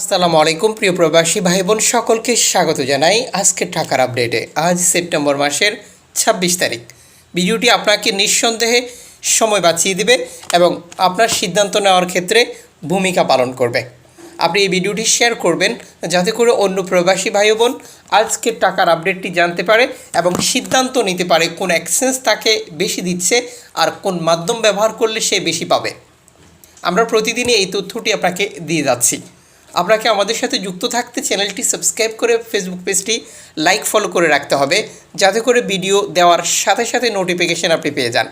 আসসালামু আলাইকুম, প্রিয় প্রবাসী ভাই বোন সকলকে স্বাগত জানাই আজকের টাকার আপডেটে। আজ সেপ্টেম্বর মাসের ছাব্বিশ তারিখ। ভিডিওটি আপনাকে নিঃসন্দেহে সময় বাঁচিয়ে দিবে এবং আপনার সিদ্ধান্ত নেওয়ার ক্ষেত্রে ভূমিকা পালন করবে। আপনি এই ভিডিওটি শেয়ার করবেন যাতে করে অন্য প্রবাসী ভাই বোন আজকের টাকার আপডেটটি জানতে পারে এবং সিদ্ধান্ত নিতে পারে কোন এক্সচেঞ্জ তাকে বেশি দিচ্ছে আর কোন মাধ্যম ব্যবহার করলে সে বেশি পাবে। আমরা প্রতিদিনই এই তথ্যটি আপনাকে দিয়ে যাচ্ছি। আপনাকে আমাদের সাথে যুক্ত থাকতে চ্যানেলটি সাবস্ক্রাইব করে ফেসবুক পেজটি লাইক ফলো করে রাখতে হবে, যাতে করে ভিডিও দেওয়ার সাথে সাথে নোটিফিকেশন আপনি পেয়ে যান।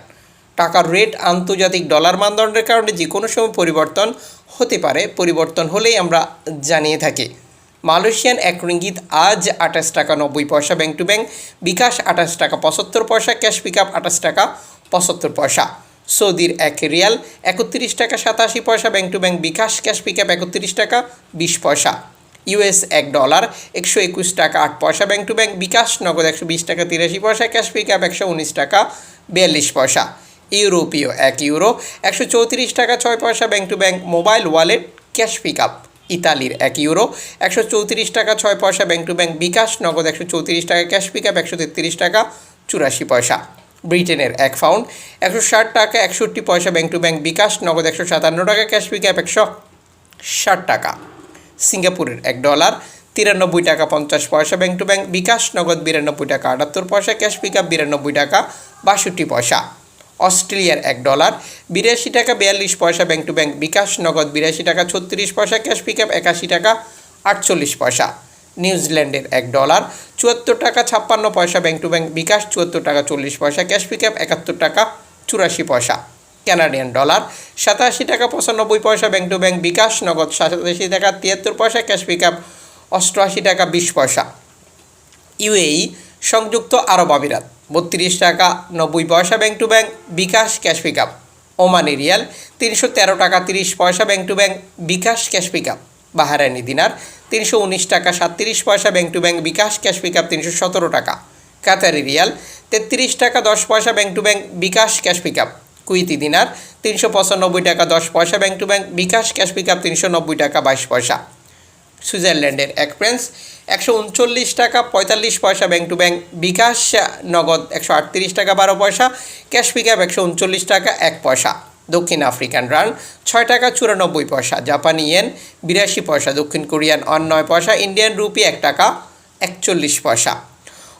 টাকার রেট আন্তর্জাতিক ডলার মানদণ্ডের কারণে যে কোনো সময় পরিবর্তন হতে পারে, পরিবর্তন হলেই আমরা জানিয়ে থাকি। মালয়েশিয়ান এক রিঙ্গিত আজ আঠাশ টাকা নব্বই পয়সা ব্যাংক টু ব্যাংক বিকাশ আঠাশ টাকা পঁচাত্তর পয়সা ক্যাশ পিক আপ আঠাশ টাকা পঁচাত্তর পয়সা। সৌদির এক রিয়াল একত্রিশ টাকা সাতাশি পয়সা, bank to bank bKash, cash pick up একত্রিশ টাকা বিশ পয়সা। ইউএস এক ডলার একশো একুশ টাকা আট পয়সা, ব্যাংক টু ব্যাংক বিকাশ নগদ একশো বিশ টাকা তিরাশি পয়সা, ক্যাশ পিক আপ একশো উনিশ টাকা বিয়াল্লিশ পয়সা। ইউরোপীয় এক ইউরো একশো চৌত্রিশ টাকা ছয় পয়সা, bank to bank mobile wallet, cash pick up ইতালির এক ইউরো একশো চৌত্রিশ টাকা ছয় পয়সা, ব্যাংক টু ব্যাংক বিকাশ নগদ একশো চৌত্রিশ টাকা, ক্যাশ পিক আপ একশো তেত্রিশ টাকা চুরাশি পয়সা। ব্রিটেনের এক ফাউন্ড একশো ষাট টাকা, একষট্টি পয়সা ব্যাংক টু ব্যাংক বিকাশ, নগদ একশো সাতান্ন টাকা, ক্যাশ পিক আপ একশো ষাট টাকা। সিঙ্গাপুরের এক ডলার, তিরানব্বই টাকা, পঞ্চাশ পয়সা ব্যাংক টু ব্যাংক বিকাশ, নগদ বিরানব্বই টাকা, আটাত্তর পয়সা, ক্যাশ পিক আপ বিরানব্বই টাকা, বাষট্টি পয়সা। অস্ট্রেলিয়ার এক ডলার, বিরাশি টাকা, বিয়াল্লিশ পয়সা ব্যাংক টু ব্যাংক বিকাশ, নগদ বিরাশি টাকা, ছত্রিশ পয়সা, ক্যাশ পিক আপ একাশি টাকা, আটচল্লিশ পয়সা। নিউজিল্যান্ডের এক ডলার, চুয়াত্তর টাকা ছাপ্পান্ন পয়সা ব্যাংক টু ব্যাংক বিকাশ, চুয়াত্তর টাকা চল্লিশ পয়সা ক্যাশ পিক আপ একাত্তর টাকা চুরাশি পয়সা। কানাডিয়ান ডলার, সাতাশি টাকা পঁচানব্বই পয়সা ব্যাংক টু ব্যাংক বিকাশ, নগদ সাতাশি টাকা তিয়াত্তর পয়সা ক্যাশ পিক আপ অষ্টআশি টাকা বিশ পয়সা। ইউএই, সংযুক্ত আরব আমিরাত, বত্রিশ টাকা নব্বই পয়সা bank to bank bKash, cash pick up Omani riyal, তিনশো তেরো টাকা তিরিশ পয়সা bank to bank bKash, cash pick up Bahraini dinar. তিনশো উনিশ টাকা, সাতত্রিশ পয়সা bank to bank bKash, cash pick up তিনশো সতেরো টাকা। কাতারি রিয়াল, তেত্রিশ টাকা, দশ পয়সা bank to bank bKash, cash pick up Kuwaiti dinar, তিনশো পঁচানব্বই টাকা, দশ পয়সা bank to bank bKash, cash pick up তিনশো নব্বই টাকা, বাইশ পয়সা। সুইজারল্যান্ডের এক ফ্রেন্স একশো উনচল্লিশ টাকা, পঁয়তাল্লিশ পয়সা ব্যাংক টু ব্যাংক বিকাশ, নগদ একশো আটত্রিশ টাকা, বারো পয়সা, ক্যাশ পিক আপ একশো উনচল্লিশ টাকা, এক পয়সা। দক্ষিণ আফ্রিকান রান, ছয় টাকা চুরানব্বই পয়সা। জাপানি ইয়েন, বিরাশি পয়সা। দক্ষিণ কোরিয়ান অন নয় পয়সা। ইন্ডিয়ান রুপি এক টাকা একচল্লিশ পয়সা।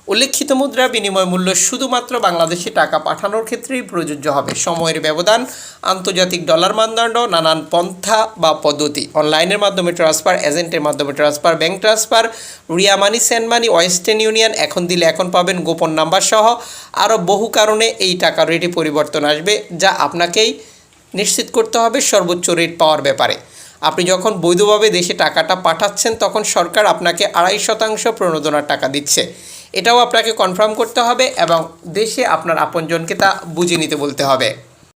উল্লেখিত মুদ্রা বিনিময় মূল্য শুধুমাত্র বাংলাদেশে টাকা পাঠানোর ক্ষেত্রেই প্রযোজ্য হবে। সময়ের ব্যবধান, আন্তর্জাতিক ডলার মানদণ্ড, নানান পন্থা বা পদ্ধতি। অনলাইনের মাধ্যমে ট্রান্সফার, এজেন্টের মাধ্যমে transfer, bank transfer, Ria money send money, Western Union, এখন দিলে এখন পাবেন গোপন নাম্বার সহ আরও বহু কারণে এই টাকার রেটে পরিবর্তন আসবে, যা আপনাকেই নিশ্চিত করতে হবে সর্বোচ্চ রেট পাওয়ার ব্যাপারে। আপনি যখন বৈধভাবে দেশে টাকাটা পাঠাচ্ছেন, তখন সরকার আপনাকে আড়াই শতাংশ প্রণোদনার টাকা দিচ্ছে। এটাও আপনাকে কনফার্ম করতে হবে এবং দেশে আপনার আপনজনকে তা বুঝে নিতে বলতে হবে।